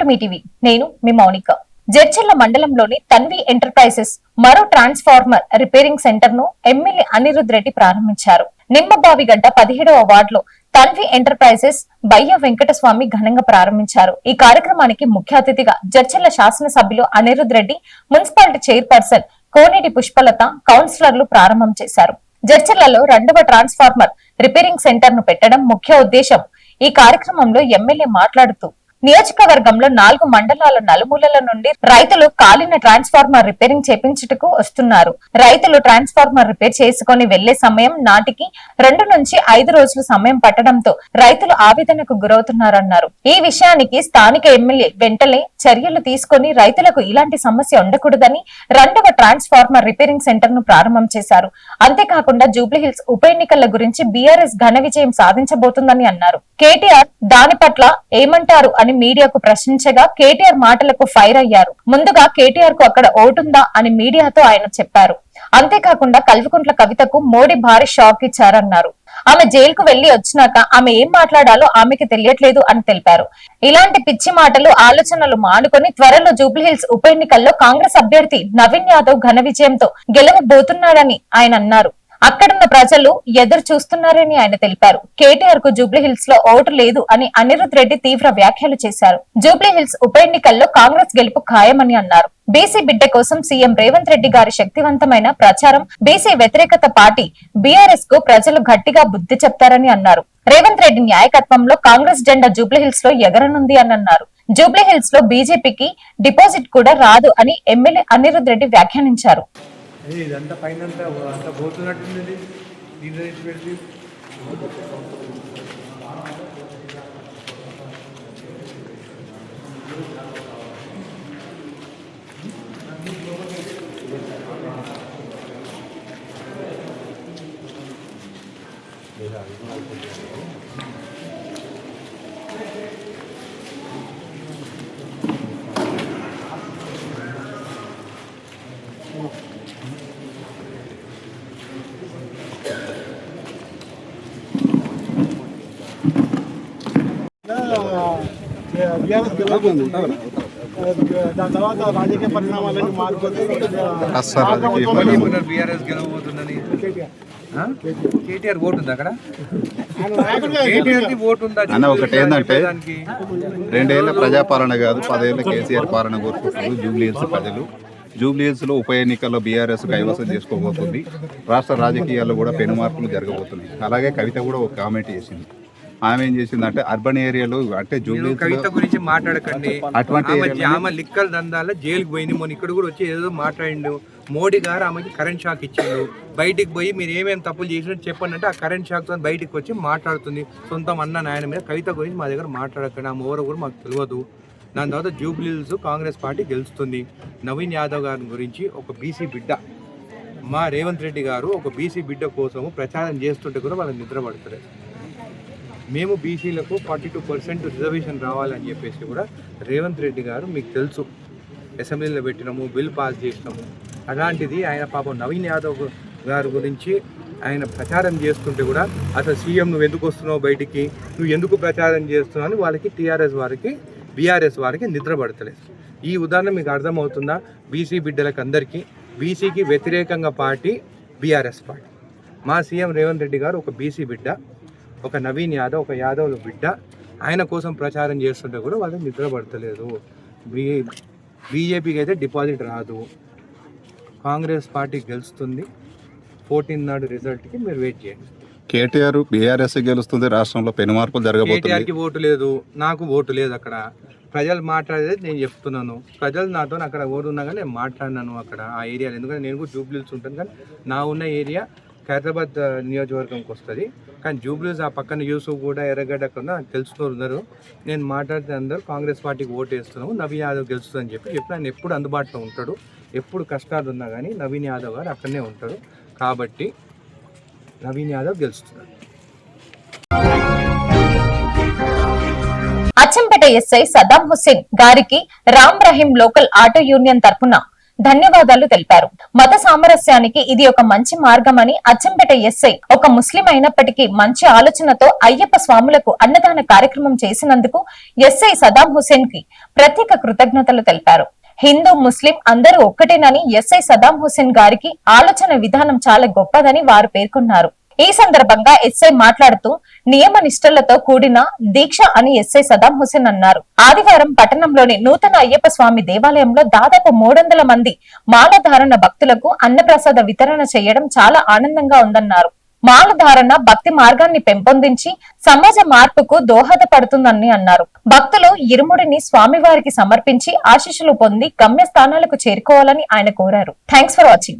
To me TV. నేను మీ మౌనిక. జడ్చర్ల మండలంలోని Tanvi enterprises మరో ట్రాన్స్ఫార్మర్ రిపేరింగ్ సెంటర్ను ఎమ్మెల్యే అనిరుద్ రెడ్డి ప్రారంభించారు. నిమ్మబావిగడ్డ పదిహేడవ వార్డులో తన్వి ఎంటర్ప్రైజెస్ బయ్య వెంకటస్వామి ఘనంగా ప్రారంభించారు. ఈ కార్యక్రమానికి ముఖ్య అతిథిగా జడ్చర్ల శాసనసభ్యులు అనిరుద్ రెడ్డి మున్సిపాలిటీ చైర్పర్సన్ కోనేటి పుష్పలత కౌన్సిలర్లు ప్రారంభం చేశారు. జడ్చర్లలో రెండవ ట్రాన్స్ఫార్మర్ రిపేరింగ్ సెంటర్ను పెట్టడం ముఖ్య ఉద్దేశం. ఈ కార్యక్రమంలో ఎమ్మెల్యే మాట్లాడుతూ నియోజకవర్గంలో నాలుగు మండలాల నలుమూలల నుండి రైతులు కాలిన ట్రాన్స్ఫార్మర్ రిపేరింగ్ చేపించుటకు వస్తున్నారు. రైతులు ట్రాన్స్ఫార్మర్ రిపేర్ చేసుకుని వెళ్ళే సమయం నాటికి రెండు నుంచి ఐదు రోజులు సమయం పట్టడంతో రైతులు ఆవేదనకు గురవుతున్నారన్నారు. ఈ విషయానికి స్థానిక ఎమ్మెల్యే వెంటనే చర్యలు తీసుకుని రైతులకు ఇలాంటి సమస్య ఉండకూడదని రెండవ ట్రాన్స్ఫార్మర్ రిపేరింగ్ సెంటర్ను ప్రారంభం చేశారు. అంతేకాకుండా జూబ్లీహిల్స్ ఉప ఎన్నికల గురించి బీఆర్ఎస్ ఘన విజయం సాధించబోతుందని అన్నారు. కేటీఆర్ దాని పట్ల ఏమంటారు అని మీడియాకు ప్రశ్నించగా కేటీఆర్ మాటలకు ఫైర్ అయ్యారు. ముందుగా కేటీఆర్కు అక్కడ ఓటుందా అని మీడియాతో ఆయన చెప్పారు. అంతేకాకుండా కల్వకుంట్ల కవితకు మోడీ భారీ షాక్ ఇచ్చారన్నారు. ఆమె జైలుకు వెళ్ళి వచ్చినాక ఆమె ఏం మాట్లాడాలో ఆమెకి తెలియట్లేదు అని తెలిపారు. ఇలాంటి పిచ్చి మాటలు ఆలోచనలు మానుకొని త్వరలో జూబ్లీహిల్స్ ఉప ఎన్నికల్లో కాంగ్రెస్ అభ్యర్థి నవీన్ యాదవ్ ఘన విజయంతో గెలవబోతున్నాడని ఆయన అన్నారు. అక్కడున్న ప్రజలు ఎదురు చూస్తున్నారని ఆయన తెలిపారు. కేటీఆర్కు జూబ్లీహిల్స్లో ఓటు లేదు అని అనిరుద్ రెడ్డి తీవ్ర వ్యాఖ్యలు చేశారు. జూబ్లీహిల్స్ ఉప ఎన్నికల్లో కాంగ్రెస్ గెలుపు ఖాయమని అన్నారు. బీసీ బిడ్డ కోసం సీఎం రేవంత్ రెడ్డి గారి శక్తివంతమైన ప్రచారం బీసీ వ్యతిరేకత పార్టీ బీఆర్ఎస్కు ప్రజలు గట్టిగా బుద్ధి చెప్తారని అన్నారు. రేవంత్ రెడ్డి నాయకత్వంలో కాంగ్రెస్ జెండా జూబ్లీహిల్స్లో ఎగరనుంది అని అన్నారు. జూబ్లీహిల్స్లో బీజేపీకి డిపాజిట్ కూడా రాదు అని ఎమ్మెల్యే అనిరుద్ రెడ్డి వ్యాఖ్యానించారు. అదే ఇదంతా పైన అంతా అంతా పోతున్నట్టుంది ఇది. దీంట్లో నుంచి పెడితే బీఆర్ఎస్ గెలవబోతుంది. దాని తర్వాత రాజకీయ పరిణామాలన్నీ మారిపోతే బీఆర్ఎస్ గెలవబోతుందని కేటీఆర్ ఓటు ఉంది అక్కడ అన్న ఒకటి ఏంటంటే రెండేళ్ళ ప్రజాపాలన కాదు పదేళ్ళ కేసీఆర్ పాలన కోరుకుంటున్నారు జూబ్లీహిల్స్ ప్రజలు. జూబ్లీహిల్స్లో ఉప ఎన్నికల్లో బీఆర్ఎస్ కైవసం చేసుకోబోతుంది. రాష్ట్ర రాజకీయాల్లో కూడా పెను మార్పులు జరగబోతున్నాయి. అలాగే కవిత కూడా ఒక కామెంట్ చేసింది. ఆమె ఏం చేసిందంటే అర్బన్ ఏరియాలో అంటే కవిత గురించి మాట్లాడకండి. అటువంటి ఆమె లిక్కల దందాల జైలుకి పోయింది. మొన్న ఇక్కడ కూడా వచ్చి ఏదో మాట్లాడిండు. మోడీ గారు ఆమెకి కరెంట్ షాక్ ఇచ్చిండు. బయటికి పోయి మీరు ఏమేమి తప్పులు చేసినట్టు చెప్పండి అంటే ఆ కరెంట్ షాక్తో బయటికి వచ్చి మాట్లాడుతుంది. సొంతం అన్న నాయన మీద కవిత గురించి మా దగ్గర మాట్లాడకండి. ఆమె ఎవరో కూడా మాకు తెలియదు. దాని తర్వాత జూబ్లీహిల్స్ కాంగ్రెస్ పార్టీ గెలుస్తుంది. నవీన్ యాదవ్ గారి గురించి ఒక బీసీ బిడ్డ మా రేవంత్ రెడ్డి గారు ఒక బీసీ బిడ్డ కోసము ప్రచారం చేస్తుంటే కూడా వాళ్ళని నిద్ర పడతలేదు. మేము బీసీలకు ఫార్టీ టూ పర్సెంట్ రిజర్వేషన్ రావాలని చెప్పేసి కూడా రేవంత్ రెడ్డి గారు మీకు తెలుసు. అసెంబ్లీలో పెట్టినాము బిల్ పాస్ చేసినాము. అలాంటిది ఆయన పాపం నవీన్ యాదవ్ గారి గురించి ఆయన ప్రచారం చేస్తుంటే కూడా అసలు సీఎం నువ్వు ఎందుకు వస్తున్నావు బయటికి? నువ్వు ఎందుకు ప్రచారం చేస్తున్నావు అని వాళ్ళకి టీఆర్ఎస్ వారికి బీఆర్ఎస్ వారికి నిద్ర పడతలేదు. ఈ ఉదాహరణ మీకు అర్థమవుతుందా? బీసీ బిడ్డలకు అందరికీ బీసీకి వ్యతిరేకంగా పార్టీ బీఆర్ఎస్ పార్టీ. మా సీఎం రేవంత్ రెడ్డి గారు ఒక బీసీ బిడ్డ. ఒక నవీన్ యాదవ్ ఒక యాదవ్ బిడ్డ ఆయన కోసం ప్రచారం చేస్తుంటే కూడా వాళ్ళకి నిద్ర పడతలేదు బీ బీజేపీకి అయితే డిపాజిట్ రాదు. కాంగ్రెస్ పార్టీ గెలుస్తుంది. ఫోర్టీన్ నాడు రిజల్ట్కి మీరు వెయిట్ చేయండి. కేటీఆర్ బీఆర్ఎస్ గెలుస్తుంది. రాష్ట్రంలో పెను మార్పులు జరగబోతుంది కేటీఆర్కి ఓటు లేదు. నాకు ఓటు లేదు అక్కడ. ప్రజలు మాట్లాడేది నేను చెప్తున్నాను. ప్రజలు నాతో అక్కడ ఓటు ఉన్నా కానీ నేను మాట్లాడినాను అక్కడ ఆ ఏరియాలో. ఎందుకంటే నేను కూడా జూబ్లీస్ ఉంటాను కానీ నా ఉన్న ఏరియా హైదరాబాద్ నియోజకవర్గంకి వస్తుంది. కానీ జూబ్లీస్ ఆ పక్కన యూసుఫ్ కూడా ఎర్రగడ్డ కన్నా తెలిసిన ఉన్నారు నేను మాట్లాడితే అందరూ కాంగ్రెస్ పార్టీకి ఓటు వేస్తున్నాము నవీన్ యాదవ్ గెలుస్తుందని చెప్పి చెప్పి ఆయన ఎప్పుడు అందుబాటులో ఉంటాడు ఎప్పుడు కష్టాలు ఉన్నా కానీ నవీన్ యాదవ్ గారు అక్కడనే ఉంటాడు. కాబట్టి నవీన్ యాదవ్ గెలుస్తున్నాడు. అచ్చంపేట ఎస్ఐ సదాం హుస్సేన్ గారికి Ram Rahim local auto union తరఫున ధన్యవాదాలు తెలిపారు. మత సామరస్యానికి ఇది ఒక మంచి మార్గమని అచ్చంపేట ఎస్ఐ ఒక ముస్లిం అయినప్పటికీ మంచి ఆలోచనతో అయ్యప్ప స్వాములకు అన్నదాన కార్యక్రమం చేసినందుకు ఎస్ఐ సదాం హుసేన్కి ప్రత్యేక కృతజ్ఞతలు తెలిపారు. హిందూ ముస్లిం అందరూ ఒక్కటేనని ఎస్ఐ సదాం హుసేన్ గారికి ఆలోచన విధానం చాలా గొప్పదని వారు పేర్కొన్నారు. ఈ సందర్భంగా ఎస్ఐ మాట్లాడుతూ నియమ నిష్టలతో కూడిన దీక్ష అని ఎస్ఐ సదాం హుసేన్ అన్నారు. ఆదివారం పట్టణంలోని నూతన అయ్యప్ప స్వామి దేవాలయంలో దాదాపు మూడొందల మంది మాలధారణ భక్తులకు అన్నప్రసాద వితరణ చేయడం చాలా ఆనందంగా ఉందన్నారు. మాలధారణ భక్తి మార్గాన్ని పెంపొందించి సమాజ మార్పుకు దోహదపడుతుందని అన్నారు. భక్తులు ఇరుముడిని స్వామివారికి సమర్పించి ఆశీస్సులు పొంది గమ్యస్థానాలకు చేరుకోవాలని ఆయన కోరారు. Thanks for watching.